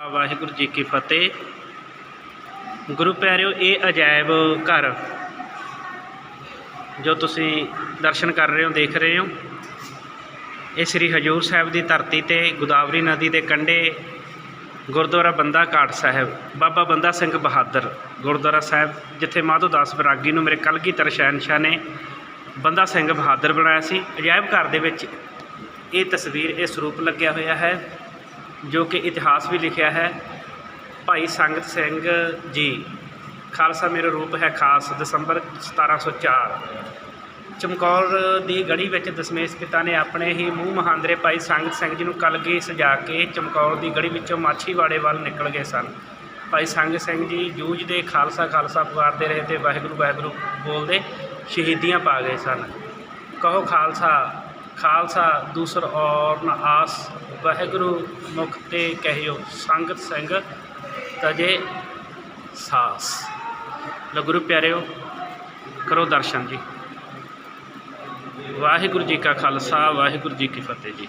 ਵਾਹਿਗੁਰੂ ਜੀ ਕੀ ਫਤਿਹ। ਗੁਰੂ ਪਿਆਰਿਓ, ਇਹ ਅਜਾਇਬ ਘਰ ਜੋ ਤੁਸੀਂ ਦਰਸ਼ਨ ਕਰ ਰਹੇ ਹੋ, ਦੇਖ ਰਹੇ ਹੋ, ਇਹ ਸ੍ਰੀ ਹਜੂਰ ਸਾਹਿਬ ਦੀ ਧਰਤੀ ਤੇ, ਗੋਦਾਵਰੀ ਨਦੀ ਦੇ ਕੰਢੇ ਗੁਰਦੁਆਰਾ ਬੰਦਾ ਘਾਟ ਸਾਹਿਬ, ਬਾਬਾ ਬੰਦਾ ਸਿੰਘ ਬਹਾਦਰ ਗੁਰਦੁਆਰਾ ਸਾਹਿਬ, ਜਿੱਥੇ ਮਾਧੋ ਦਾਸ ਬਰਾਗੀ ਨੂੰ ਮੇਰੇ ਕਲਗੀਧਰ ਸ਼ਹਿਨਸ਼ਾਹ ਨੇ ਬੰਦਾ ਸਿੰਘ ਬਹਾਦਰ ਬਣਾਇਆ ਸੀ। ਅਜਾਇਬ ਘਰ ਦੇ ਵਿੱਚ ਇਹ ਤਸਵੀਰ, ਇਹ ਸਰੂਪ ਲੱਗਿਆ ਹੋਇਆ ਹੈ। ਜੋ ਕਿ ਇਤਿਹਾਸ ਵੀ ਲਿਖਿਆ ਹੈ। ਭਾਈ ਸੰਗਤ ਸਿੰਘ ਜੀ, ਖਾਲਸਾ ਮੇਰਾ ਰੂਪ ਹੈ ਖਾਸ, ਦਸੰਬਰ 1704 ਚਮਕੌਰ ਦੀ ਗੜੀ ਵਿੱਚ ਦਸ਼ਮੇਸ਼ ਪਿਤਾ ਨੇ ਆਪਣੇ ਹੀ ਮੂੰਹ ਮਹਾਂਦਰੇ ਭਾਈ ਸੰਗਤ ਸਿੰਘ ਜੀ ਨੂੰ ਕਲਗੀ ਸਜਾ ਕੇ ਚਮਕੌਰ ਦੀ ਗੜੀ ਵਿੱਚੋਂ ਮਾਛੀਵਾੜੇ ਵੱਲ ਨਿਕਲ ਗਏ ਸਨ। ਭਾਈ ਸੰਗਤ ਸਿੰਘ ਜੀ ਜੂਝਦੇ ਖਾਲਸਾ ਖਾਲਸਾ ਪੁਕਾਰਦੇ ਰਹੇ ਤੇ ਵਾਹਿਗੁਰੂ ਵਾਹਿਗੁਰੂ ਬੋਲਦੇ ਸ਼ਹੀਦੀਆਂ ਪਾ ਗਏ ਸਨ। ਕਹੋ ਖਾਲਸਾ ਖਾਲਸਾ, ਦੂਸਰ ਔਰ ਨ ਆਸ। ਵਾਹਿਗੁਰੂ ਮੁਖ ਤੇ ਕਹਿਓ, ਸੰਗਤ ਸਿੰਘ ਤਜੇ ਸਾਸ। ਲੋ ਗੁਰੂ ਪਿਆਰਿਓ, ਕਰੋ ਦਰਸ਼ਨ ਜੀ। ਵਾਹਿਗੁਰੂ ਜੀ ਕਾ ਖਾਲਸਾ, ਵਾਹਿਗੁਰੂ ਜੀ ਕੀ ਫਤਿਹ ਜੀ।